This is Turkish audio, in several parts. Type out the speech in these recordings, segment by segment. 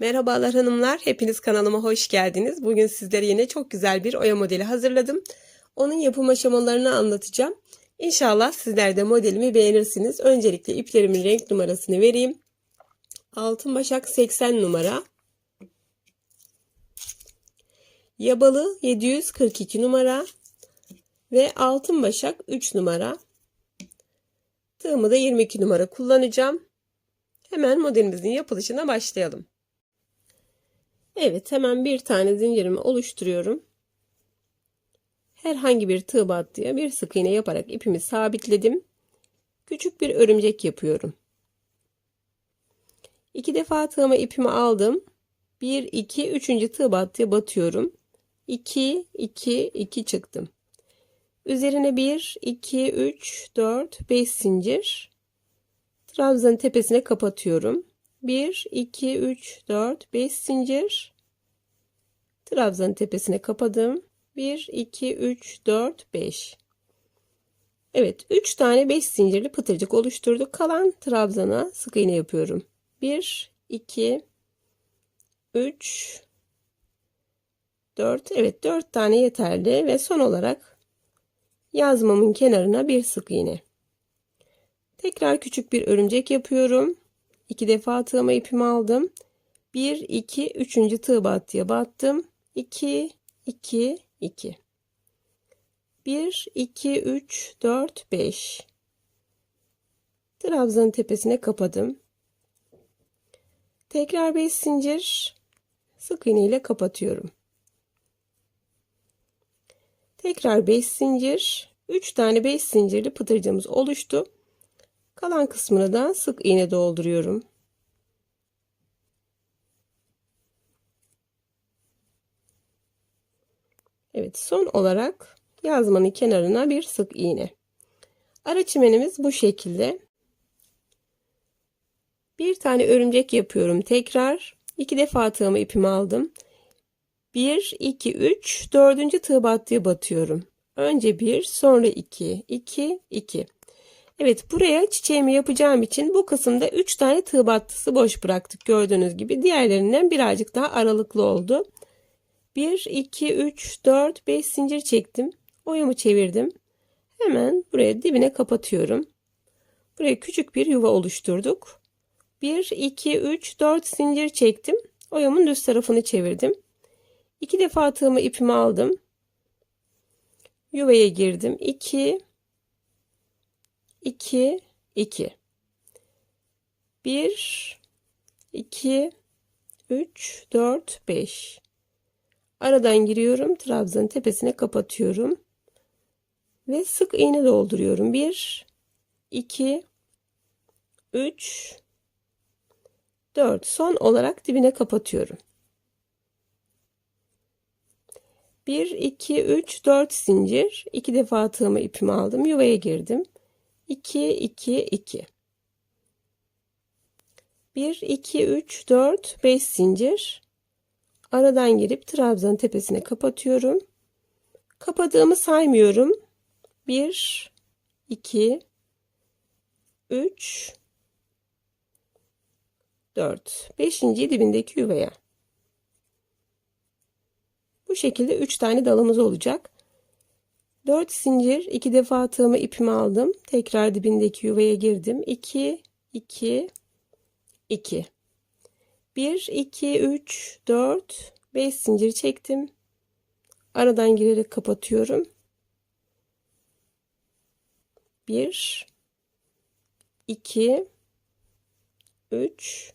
Merhabalar hanımlar, hepiniz kanalıma hoş geldiniz. Bugün sizlere yine çok güzel bir oya modeli hazırladım. Onun yapım aşamalarını anlatacağım. İnşallah sizler de modelimi beğenirsiniz. Öncelikle iplerimin renk numarasını vereyim. Altın başak 80 numara. Yabalı 742 numara. Ve altın başak 3 numara. Tığımı da 22 numara kullanacağım. Hemen modelimizin yapılışına başlayalım. Evet hemen bir tane zincirimi oluşturuyorum. Herhangi bir tığ battıya bir sık iğne yaparak ipimi sabitledim. Küçük bir örümcek yapıyorum. İki defa tığıma ipimi aldım. 1 2 3. tığ battıya batıyorum. 2 2 2 çıktım. Üzerine 1 2 3 4 5 zincir. Trabzanın tepesine kapatıyorum. 1 2 3 4 5 zincir. Trabzanın tepesine kapadım. 1 2 3 4 5. Evet, 3 tane 5 zincirli pıtırcık oluşturduk. Kalan trabzana sık iğne yapıyorum. 1 2 3 4 evet 4 tane yeterli ve son olarak yazmamın kenarına bir sık iğne. Tekrar küçük bir örümcek yapıyorum. İki defa tığıma ipimi aldım. 1 2 3. tığ battıya battım. 2 2 2 1 2 3 4 5 Trabzanın tepesine kapadım. Tekrar 5 zincir sık iğne ile kapatıyorum. Tekrar 5 zincir 3 tane 5 zincirli pıtırcığımız oluştu. Kalan kısmını da sık iğne dolduruyorum. Evet son olarak yazmanın kenarına bir sık iğne. Ara çimenimiz bu şekilde. Bir tane örümcek yapıyorum tekrar. iki defa tığımı ipimi aldım. 1, 2, 3, dördüncü tığ battıya batıyorum. Önce 1, sonra 2, 2, 2. Evet buraya çiçeğimi yapacağım için bu kısımda 3 tane tığ battısı boş bıraktık gördüğünüz gibi. Diğerlerinden birazcık daha aralıklı oldu. 1, 2, 3, 4, 5 zincir çektim. Oyamı çevirdim. Hemen buraya dibine kapatıyorum. Buraya küçük bir yuva oluşturduk. 1, 2, 3, 4 zincir çektim. Oyamın düz tarafını çevirdim. İki defa tığımı ipimi aldım. Yuvaya girdim. 2, 2, 2. 1, 2, 3, 4, 5. Aradan giriyorum. Trabzanın tepesine kapatıyorum. Ve sık iğne dolduruyorum. 1 2 3 4 son olarak dibine kapatıyorum. 1 2 3 4 zincir. 2 defa tığımı ipimi aldım. Yuvaya girdim. 2 2 2 1 2 3 4 5 zincir Aradan girip trabzanın tepesine kapatıyorum. Kapadığımı saymıyorum. 1 2 3 4 5. dibindeki yuvaya. Bu şekilde 3 tane dalımız olacak. 4 zincir 2 defa tığımı ipimi aldım. Tekrar dibindeki yuvaya girdim. 2 2 2 1 2 3 4 5 zincir çektim. Aradan girerek kapatıyorum. 1 2 3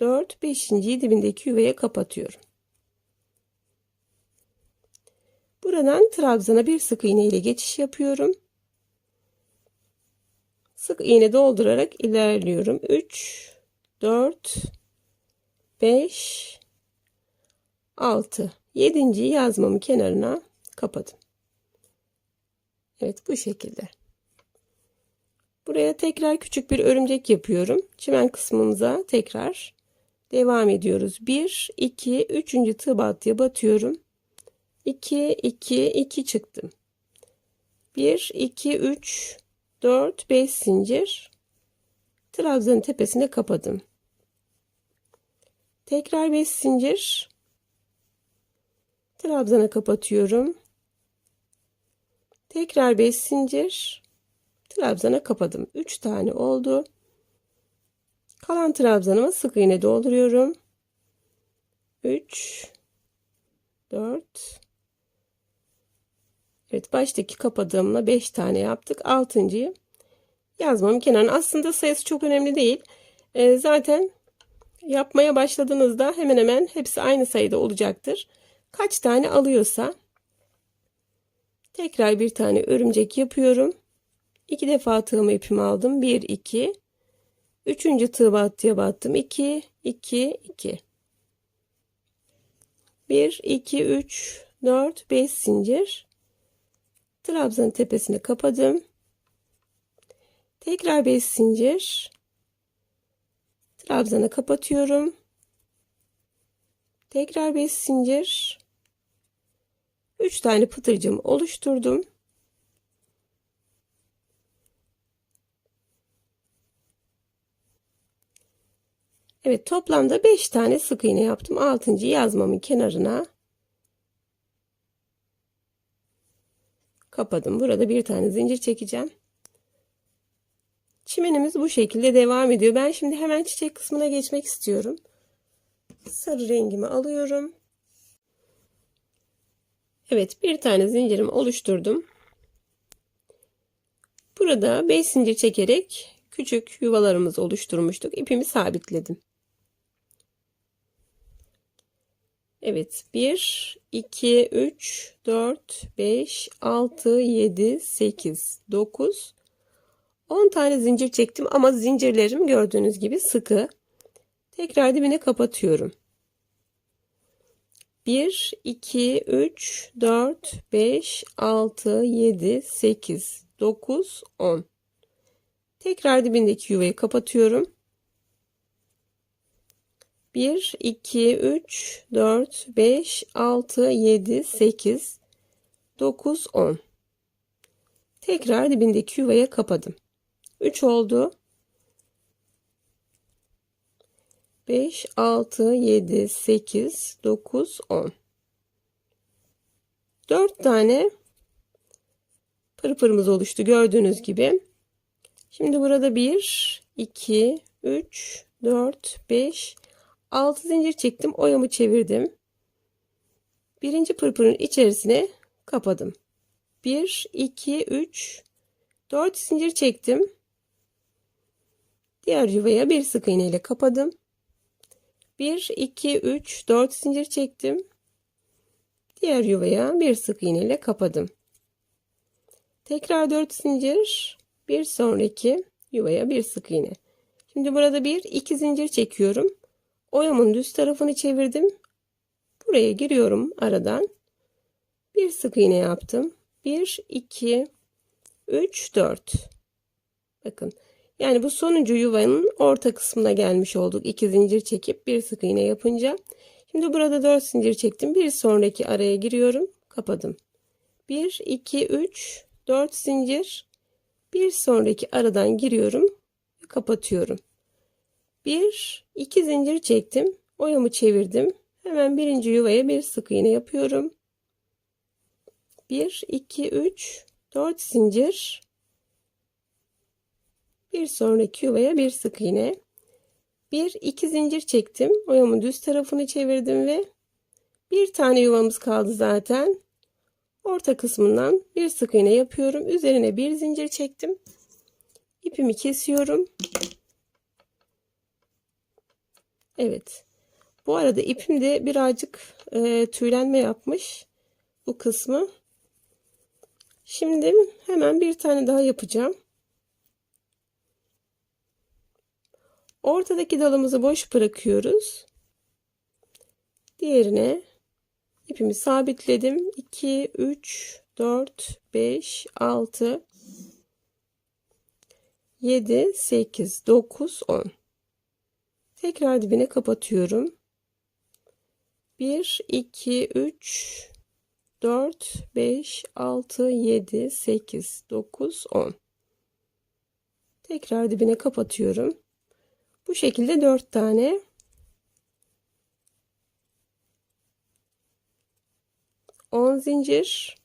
4 5. dibindeki yuvaya kapatıyorum. Buradan trabzana bir sık iğne ile geçiş yapıyorum. Sık iğne doldurarak ilerliyorum. 3 4 5 6 7. yazmamı kenarına kapadım. Evet bu şekilde. Buraya tekrar küçük bir örümcek yapıyorum. Çimen kısmımıza tekrar devam ediyoruz. 1 2 3. tığ battıya batıyorum. 2 2 2 çıktım. 1 2 3 4 5 zincir trabzanın tepesine kapadım. Tekrar 5 zincir. Trabzana kapatıyorum. Tekrar 5 zincir. Trabzana kapadım. 3 tane oldu. Kalan trabzanıma sık iğne dolduruyorum. 3 4 Evet baştaki kapadığımla 5 tane yaptık. 6.yı yazmam kenarına. Aslında sayısı çok önemli değil. Ee, zaten yapmaya başladığınızda hemen hemen hepsi aynı sayıda olacaktır. Kaç tane alıyorsa tekrar bir tane örümcek yapıyorum. İki defa tığımı ipimi aldım. 1 2 Üçüncü tığ battıya battım. 2 2 2 1 2 3 4 5 zincir trabzanın tepesine kapadım. Tekrar 5 zincir trabzanı kapatıyorum. Tekrar 5 zincir 3 tane pıtırcım oluşturdum. Evet toplamda 5 tane sık iğne yaptım. 6. yazmamın kenarına kapadım. Burada bir tane zincir çekeceğim. Çimenimiz bu şekilde devam ediyor. Ben şimdi hemen çiçek kısmına geçmek istiyorum. Sarı rengimi alıyorum. Evet bir tane zincirimi oluşturdum. Burada 5 zincir çekerek küçük yuvalarımızı oluşturmuştuk. İpimi sabitledim. Evet 1, 2, 3, 4, 5, 6, 7, 8, 9, 10 tane zincir çektim ama zincirlerim gördüğünüz gibi sıkı. Tekrar dibine kapatıyorum. 1, 2, 3, 4, 5, 6, 7, 8, 9, 10. Tekrar dibindeki yuvayı kapatıyorum. 1, 2, 3, 4, 5, 6, 7, 8, 9, 10. Tekrar dibindeki yuvaya kapadım. 3 oldu. 5, 6, 7, 8, 9, 10. 4 tane pırpırımız oluştu gördüğünüz gibi. Şimdi burada 1, 2, 3, 4, 5, 6 zincir çektim. Oyamı çevirdim. Birinci pırpırın içerisine kapadım. 1, 2, 3, 4 zincir çektim. Diğer yuvaya bir sık iğne ile kapadım. 1, 2, 3, 4 zincir çektim. Diğer yuvaya bir sık iğne ile kapadım. Tekrar 4 zincir. Bir sonraki yuvaya bir sık iğne. Şimdi burada bir iki zincir çekiyorum. Oyamın düz tarafını çevirdim. Buraya giriyorum aradan. Bir sık iğne yaptım. 1 2 3 4. Bakın. Yani bu sonuncu yuvanın orta kısmına gelmiş olduk. İki zincir çekip bir sık iğne yapınca. Şimdi burada 4 zincir çektim. Bir sonraki araya giriyorum. Kapadım. 1 2 3 4 zincir. Bir sonraki aradan giriyorum kapatıyorum. Bir, iki zincir çektim. Oyamı çevirdim. Hemen birinci yuvaya bir sık iğne yapıyorum. 1, 2, 3, 4 zincir. Bir sonraki yuvaya bir sık iğne. 1, 2 zincir çektim. Oyamın düz tarafını çevirdim ve bir tane yuvamız kaldı zaten. Orta kısmından bir sık iğne yapıyorum. Üzerine bir zincir çektim. İpimi kesiyorum. Evet. Bu arada ipim de birazcık e, tüylenme yapmış. Bu kısmı. Şimdi hemen bir tane daha yapacağım. Ortadaki dalımızı boş bırakıyoruz. Diğerine ipimi sabitledim. 2, 3, 4, 5, 6, 7, 8, 9, 10. Tekrar dibine kapatıyorum. 1, 2, 3, 4, 5, 6, 7, 8, 9, 10. Tekrar dibine kapatıyorum. Bu şekilde 4 tane on zincir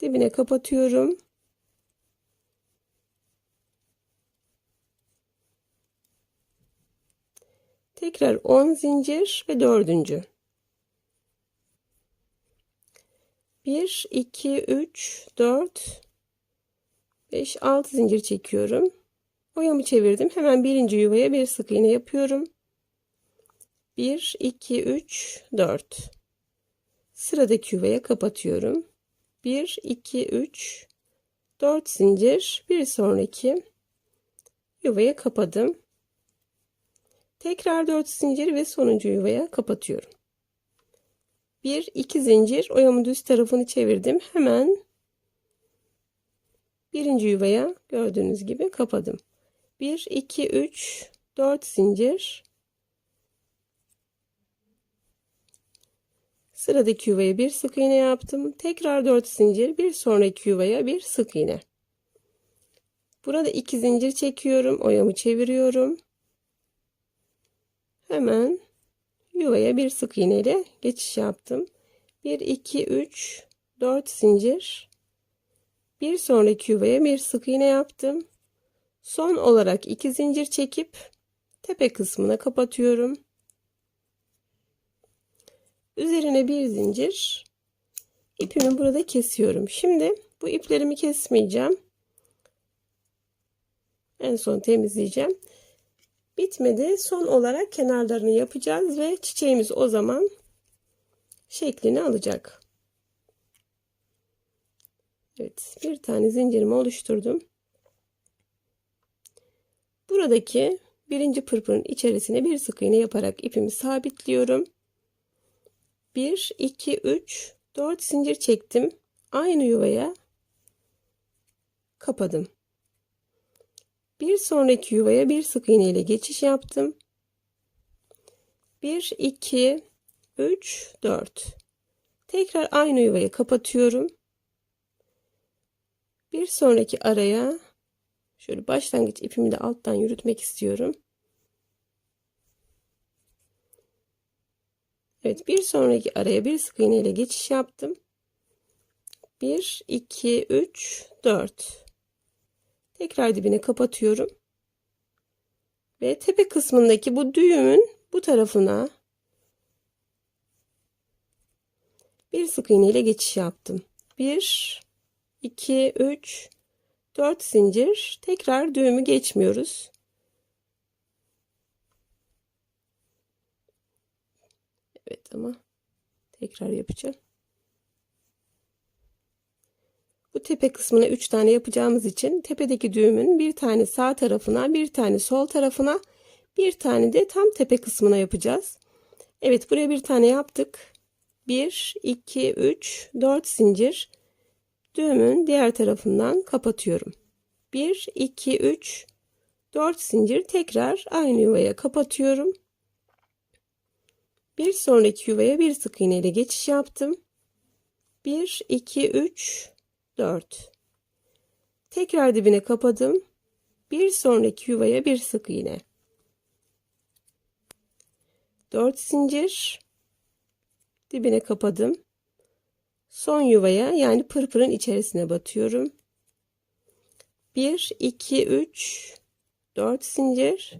dibine kapatıyorum. Tekrar 10 zincir ve dördüncü. 1 2 3 4 5 6 zincir çekiyorum. Oyamı çevirdim. Hemen birinci yuvaya bir sık iğne yapıyorum. 1 2 3 4 Sıradaki yuvaya kapatıyorum. 1 2 3 4 zincir bir sonraki yuvaya kapadım. Tekrar 4 zincir ve sonuncu yuvaya kapatıyorum. 1 2 zincir oyamın düz tarafını çevirdim. Hemen birinci yuvaya gördüğünüz gibi kapadım. 1 2 3 4 zincir Sıradaki yuvaya bir sık iğne yaptım. Tekrar 4 zincir, bir sonraki yuvaya bir sık iğne. Burada 2 zincir çekiyorum, oyamı çeviriyorum. Hemen yuvaya bir sık iğne ile geçiş yaptım. 1 2 3 4 zincir. Bir sonraki yuvaya bir sık iğne yaptım. Son olarak 2 zincir çekip tepe kısmına kapatıyorum. Üzerine bir zincir ipimi burada kesiyorum. Şimdi bu iplerimi kesmeyeceğim. En son temizleyeceğim. Bitmedi. Son olarak kenarlarını yapacağız ve çiçeğimiz o zaman şeklini alacak. Evet, bir tane zincirimi oluşturdum. Buradaki birinci pırpırın içerisine bir sık iğne yaparak ipimi sabitliyorum. 1 2 3 4 zincir çektim. Aynı yuvaya kapadım. Bir sonraki yuvaya bir sık iğne ile geçiş yaptım. 1 2 3 4 Tekrar aynı yuvayı kapatıyorum. Bir sonraki araya şöyle başlangıç ipimi de alttan yürütmek istiyorum. Evet bir sonraki araya bir sık iğne ile geçiş yaptım. 1 2 3 4 Tekrar dibine kapatıyorum. Ve tepe kısmındaki bu düğümün bu tarafına bir sık iğne ile geçiş yaptım. 1 2 3 4 zincir. Tekrar düğümü geçmiyoruz. Evet ama tekrar yapacağım. Bu tepe kısmına 3 tane yapacağımız için tepedeki düğümün bir tane sağ tarafına, bir tane sol tarafına, bir tane de tam tepe kısmına yapacağız. Evet buraya bir tane yaptık. 1, 2, 3, 4 zincir. Düğümün diğer tarafından kapatıyorum. 1, 2, 3, 4 zincir tekrar aynı yuvaya kapatıyorum. Bir sonraki yuvaya bir sık iğne ile geçiş yaptım. 1 2 3 4 Tekrar dibine kapadım. Bir sonraki yuvaya bir sık iğne. 4 zincir dibine kapadım. Son yuvaya yani pırpırın içerisine batıyorum. 1 2 3 4 zincir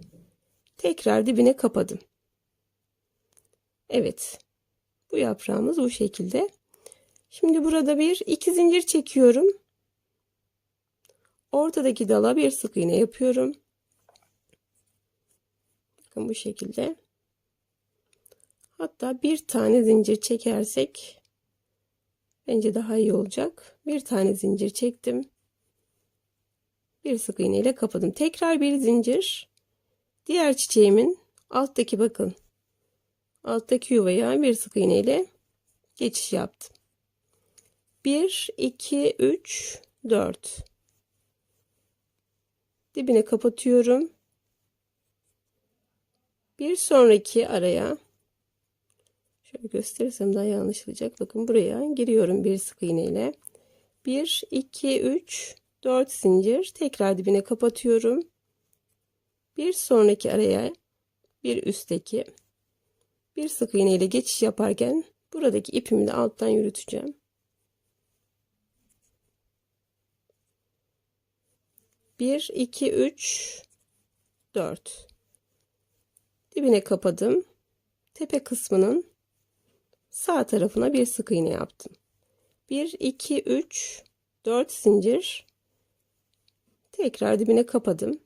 tekrar dibine kapadım. Evet. Bu yaprağımız bu şekilde. Şimdi burada bir iki zincir çekiyorum. Ortadaki dala bir sık iğne yapıyorum. Bakın bu şekilde. Hatta bir tane zincir çekersek bence daha iyi olacak. Bir tane zincir çektim. Bir sık iğne ile kapadım. Tekrar bir zincir. Diğer çiçeğimin alttaki bakın alttaki yuvaya bir sık iğne ile geçiş yaptım. 1 2 3 4 dibine kapatıyorum. Bir sonraki araya şöyle gösterirsem daha iyi anlaşılacak. Bakın buraya giriyorum bir sık iğne ile. 1 2 3 4 zincir tekrar dibine kapatıyorum. Bir sonraki araya bir üstteki bir sık iğne ile geçiş yaparken Buradaki ipimi de alttan yürüteceğim. Bir, iki, üç, dört. Dibine kapadım. Tepe kısmının sağ tarafına bir sık iğne yaptım. 1 2 3 4 zincir tekrar dibine kapadım.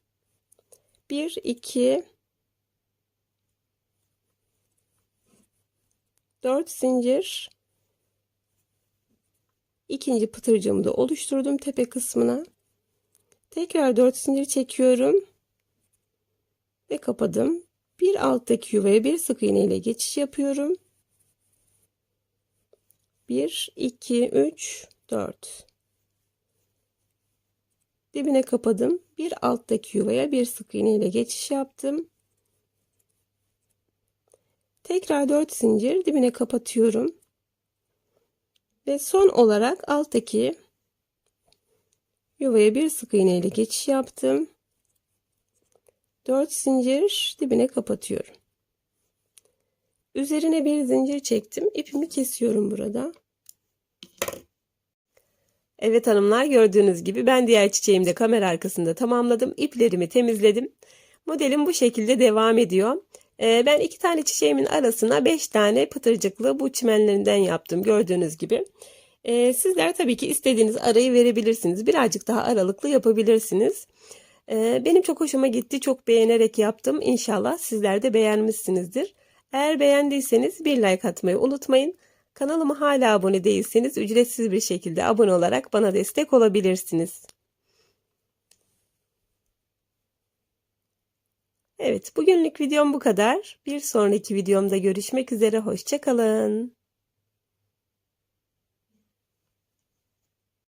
1 2 4 zincir ikinci pıtırcığımı da oluşturdum tepe kısmına. Tekrar 4 zincir çekiyorum ve kapadım. Bir alttaki yuvaya bir sık iğne ile geçiş yapıyorum. 1 2 3 4 dibine kapadım. Bir alttaki yuvaya bir sık iğne ile geçiş yaptım. Tekrar 4 zincir dibine kapatıyorum. Ve son olarak alttaki yuvaya bir sık iğne ile geçiş yaptım. 4 zincir dibine kapatıyorum. Üzerine bir zincir çektim. İpimi kesiyorum burada. Evet hanımlar gördüğünüz gibi ben diğer çiçeğimi de kamera arkasında tamamladım. İplerimi temizledim. Modelim bu şekilde devam ediyor. Ee, ben iki tane çiçeğimin arasına beş tane pıtırcıklı bu çimenlerinden yaptım gördüğünüz gibi. Ee, sizler tabii ki istediğiniz arayı verebilirsiniz. Birazcık daha aralıklı yapabilirsiniz. Ee, benim çok hoşuma gitti. Çok beğenerek yaptım. İnşallah sizler de beğenmişsinizdir. Eğer beğendiyseniz bir like atmayı unutmayın. Kanalıma hala abone değilseniz ücretsiz bir şekilde abone olarak bana destek olabilirsiniz. Evet bugünlük videom bu kadar. Bir sonraki videomda görüşmek üzere. Hoşçakalın.